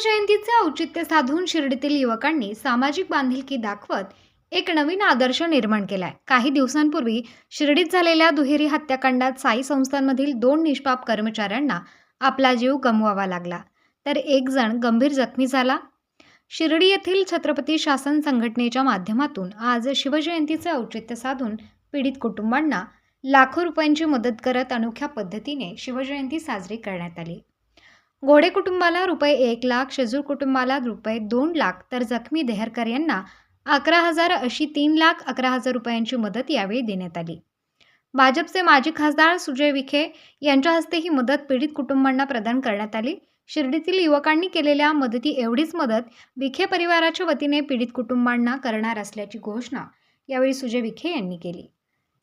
शिवजयंतीचे औचित्य साधून शिर्डीतील युवकांनी सामाजिक बांधिलकी दाखवत एक नवीन आदर्श निर्माण केलाय. काही दिवसांपूर्वी शिर्डीत झालेल्या दुहेरी हत्याकांडात साई संस्थांमधील दोन निष्पाप कर्मचाऱ्यांना आपला जीव गमवावा लागला. तर एक जण गंभीर जखमी झाला. शिर्डी येथील छत्रपती शासन संघटनेच्या माध्यमातून आज शिवजयंतीचे औचित्य साधून पीडित कुटुंबांना लाखो रुपयांची मदत करत अनोख्या पद्धतीने शिवजयंती साजरी करण्यात आली. घोडे कुटुंबाला रुपये एक लाख शेजूर कुटुंबाला रुपये दोन लाख तर जखमी देहरकर यांना अकरा हजार अशी तीन लाख अकरा हजार रुपयांची मदत यावेळी देण्यात आली. भाजपचे माजी खासदार सुजय विखे यांच्या हस्ते ही मदत पीडित कुटुंबांना प्रदान करण्यात आली. शिर्डीतील युवकांनी केलेल्या मदती एवढीच मदत विखे परिवाराच्या वतीने पीडित कुटुंबांना करणार असल्याची घोषणा यावेळी सुजय विखे यांनी केली.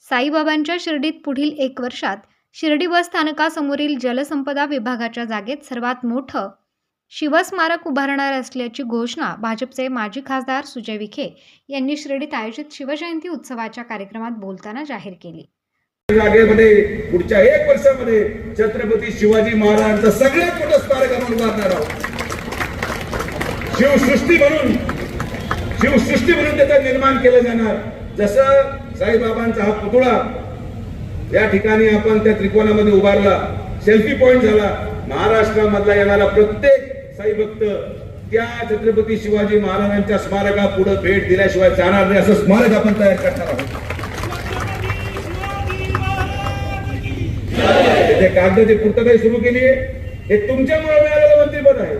साईबाबांच्या शिर्डीत पुढील एक वर्षात शिर्डी बस स्थानकासमोरील जलसंपदा विभागाच्या जागेत सर्वात मोठं शिवस्मारक उभारणार असल्याची घोषणा भाजपचे माजी खासदार सुजय विखे यांनी शिर्डीत आयोजित शिवजयंती उत्सवाच्या कार्यक्रमात बोलताना जाहीर केली. जागेमध्ये पुढच्या एक वर्षामध्ये छत्रपती शिवाजी महाराजांचं सगळ्यात मोठं स्मारक आपण उभारणार आहोत. शिवसृष्टी म्हणून शिवसृष्टी म्हणून त्याचं निर्माण केलं जाणार. जसं साईबाबांचा हा पुतळा या ठिकाणी आपण त्या त्रिकोणामध्ये उभारला. सेल्फी पॉइंट झाला. महाराष्ट्रामधला येणारा प्रत्येक साई भक्त त्या छत्रपती शिवाजी महाराजांच्या स्मारका पुढे भेट दिल्याशिवाय जाणार नाही असं स्मारक आपण तयार करणार आहोत. ते कागदाची पूर्तताही सुरू केली आहे. हे तुमच्यामुळे मिळालेलं मंत्रीपद आहे.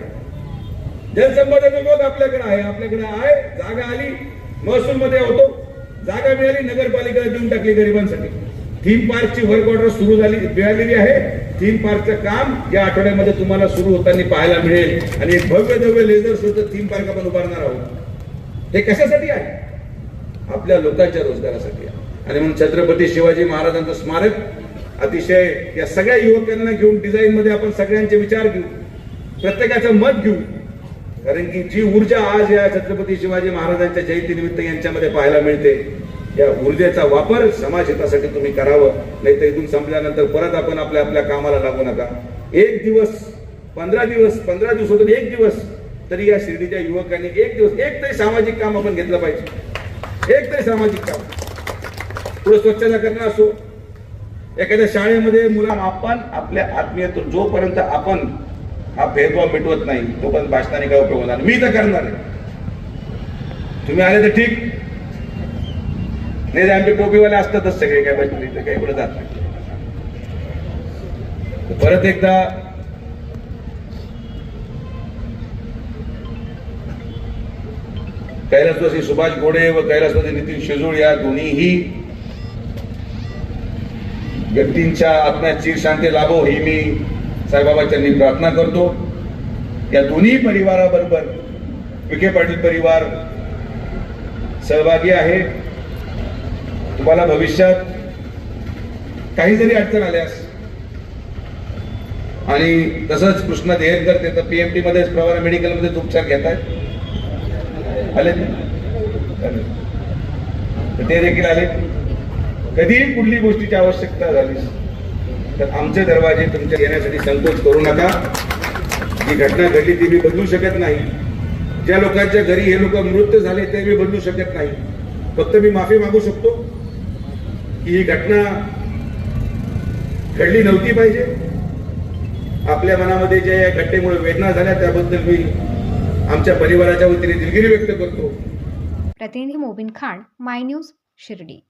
जलसंपदा विभाग आपल्याकडे आहे. आपल्याकडे आहे. जागा आली. महसूल मध्ये होतो. जागा मिळाली नगरपालिकेला देऊन टाकली गरिबांसाठी. थीम पार्कची वर्क ऑर्डर सुरू झाली मिळालेली आहे. थीम पार्कचं काम या आठवड्यामध्ये तुम्हाला सुरू होताना पाहायला मिळेल. आणि एक भव्य भव्य लेझर सुद्धा थीम पार्क आपण उभारणार आहोत. हे कशासाठी आहे? आपल्या लोकांच्या रोजगारासाठी आहे. आणि म्हणून छत्रपती शिवाजी महाराजांचं स्मारक अतिशय या सगळ्या युवकांना घेऊन डिझाईन मध्ये आपण सगळ्यांचे विचार घेऊ. प्रत्येकाचं मत घेऊ. कारण की जी ऊर्जा आज या छत्रपती शिवाजी महाराजांच्या जयंतीनिमित्त यांच्यामध्ये पाहायला मिळते या ऊर्जेचा वापर समाजहितासाठी तुम्ही करावं नाही तर इथून संपल्यानंतर परत आपण आपल्या आपल्या कामाला लागू नका. एक दिवस पंधरा दिवस पंधरा दिवसातून एक दिवस तरी या शिर्डीच्या युवकांनी एक दिवस एक तरी सामाजिक काम आपण घेतलं पाहिजे. एक तरी सामाजिक काम. पुढे स्वच्छता करणं असो. एखाद्या शाळेमध्ये मुलांना आपण आपल्या आत्मीयतून जोपर्यंत आपण हा भेदभाव मिटवत नाही तोपर्यंत भाषणाने काय उपयोग होणार? मी तर करणार आहे. तुम्ही आले तर ठीक. नाही आमचे टोपीवाले असतातच सगळे काय बसले काही पुढे जात नाही. परत एकदा कैलासवासी सुभाष घोडे व कैलासवासी नितीन शेजूळ या दोन्हीही व्यक्तींच्या आत्म्यात चीर शांती लाभो ही मी साईबाबाच्या प्रार्थना करतो. या दोन्ही परिवाराबरोबर विखे पाटील परिवार सहभागी आहे. तुम्हाला भविष्यात काही जरी अडचण आल्यास. आणि तसंच कृष्णा देहेरकर ते तर पीएमटी मध्येच प्रवारा मेडिकलमध्येच उपचार घेत आहेत आले चालेल. तर ते देखील आले कधीही कुठली गोष्टीची आवश्यकता झाली तर आमचे दरवाजे तुमच्या येण्यासाठी संकोच करू नका. जी घटना घडली ती मी बदलू शकत नाही. ज्या लोकांच्या घरी हे लोक मृत झाले ते मी बदलू शकत नाही. फक्त मी माफी मागू शकतो. की ही घटना घडली नव्हती पाहिजे. आपल्या मनामध्ये ज्या या घटनेमुळे वेदना झाल्या त्याबद्दल मी आमच्या परिवाराच्या वतीने दिलगिरी व्यक्त करतो. प्रतिनिधी मोबिन खान माय न्यूज शिर्डी.